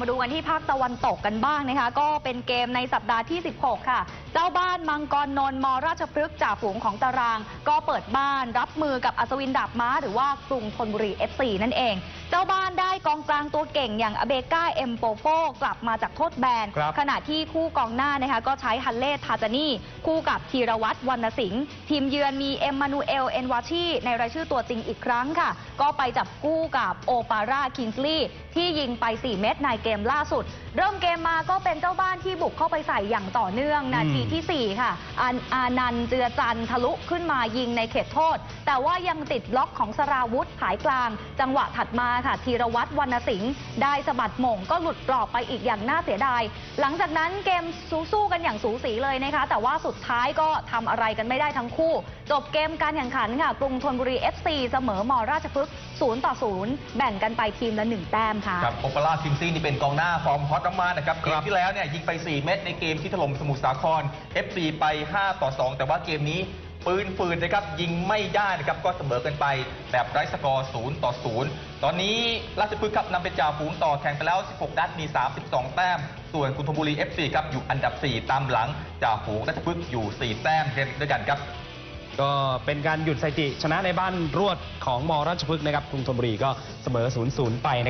มาดูกันที่ภาคตะวันตกกันบ้างนะคะ ก็เป็นเกมในสัปดาห์ที่ 16 ค่ะ เจ้าบ้านมังกรนนท์มราชพฤกษ์จ่าฝูงของตาราง ก็เปิดบ้านรับมือกับอัศวินดาบม้า หรือว่ากรุงธนบุรี FC นั่นเองเจ้าบ้านได้กองกลางตัวเก่งอย่างอเบก้าเอ็มโปโฟกลับมาจากโทษแบน ครับขณะที่คู่กองหน้านะคะก็ใช้ฮันเล่ทาจานีคู่กับธีรวัตรวรรณสิงห์ทีมเยือนมีเอ็มมานูเอลเอ็นวาชีในรายชื่อตัวจริงอีกครั้งค่ะ ก็ไปจับกู้กับโอปาร่าคิงส์ลีย์ที่ยิงไป 4 เม็ดในเกมล่าสุด เริ่มเกมมาก็เป็นเจ้าบ้านที่บุกเข้าไปใส่อย่างต่อเนื่องนาทีที่ 4 ค่ะอันอานันต์เจือจันทร์ทะลุขึ้นมายิงในเขตโทษ แต่ว่ายังติดบล็อกของสราวุธผายกลาง จังหวะถัดมาค่ะธีรวัตรวรรณสิงห์ได้สะบัดหม่งก็หลุดกรอบไปอีกอย่างน่าเสียดาย หลังจากนั้นเกมสู้ๆกันอย่างสูสีเลยนะคะ แต่ว่าสุดท้ายก็ทำอะไรกันไม่ได้ทั้งคู่ จบเกมการแข่งขันค่ะ กรุงธนบุรี FC เสมอมราชพฤกษ์0ต่อ 0 แบ่งกันไปทีมละ 1 แต้มค่ะครับโอปาร่าคิมซี่นี่เป็นกองหน้าฟอร์มฮอตมากๆนะครับเกมที่แล้วเนี่ยยิงไป 4 เม็ดในเกมที่ถล่มสมุทรสาคร FC ไป 5 ต่อ 2 แต่ว่าเกมนี้ ปืนฟืนนะครับยิงไม่ได้นะครับก็เสมอกันไปแบบไร้สกอร์0ต่อ 0 ตอนนี้ราชพฤกษ์ครับนำเป็นจ่าฝูงต่อแข่งไปแล้ว 16 นัดมี 32 แต้ม ส่วนกรุงธนบุรี FC ครับอยู่อันดับ 4 ตามหลังจ่าฝูงราชพฤกษ์อยู่ 4 แต้มเด้วยกันครับก็เป็นการหยุดสถิติชนะในบ้านรวดของมราชพฤกษ์นะครับกรุงธนบุรีก็เสมอ 0-0 ไป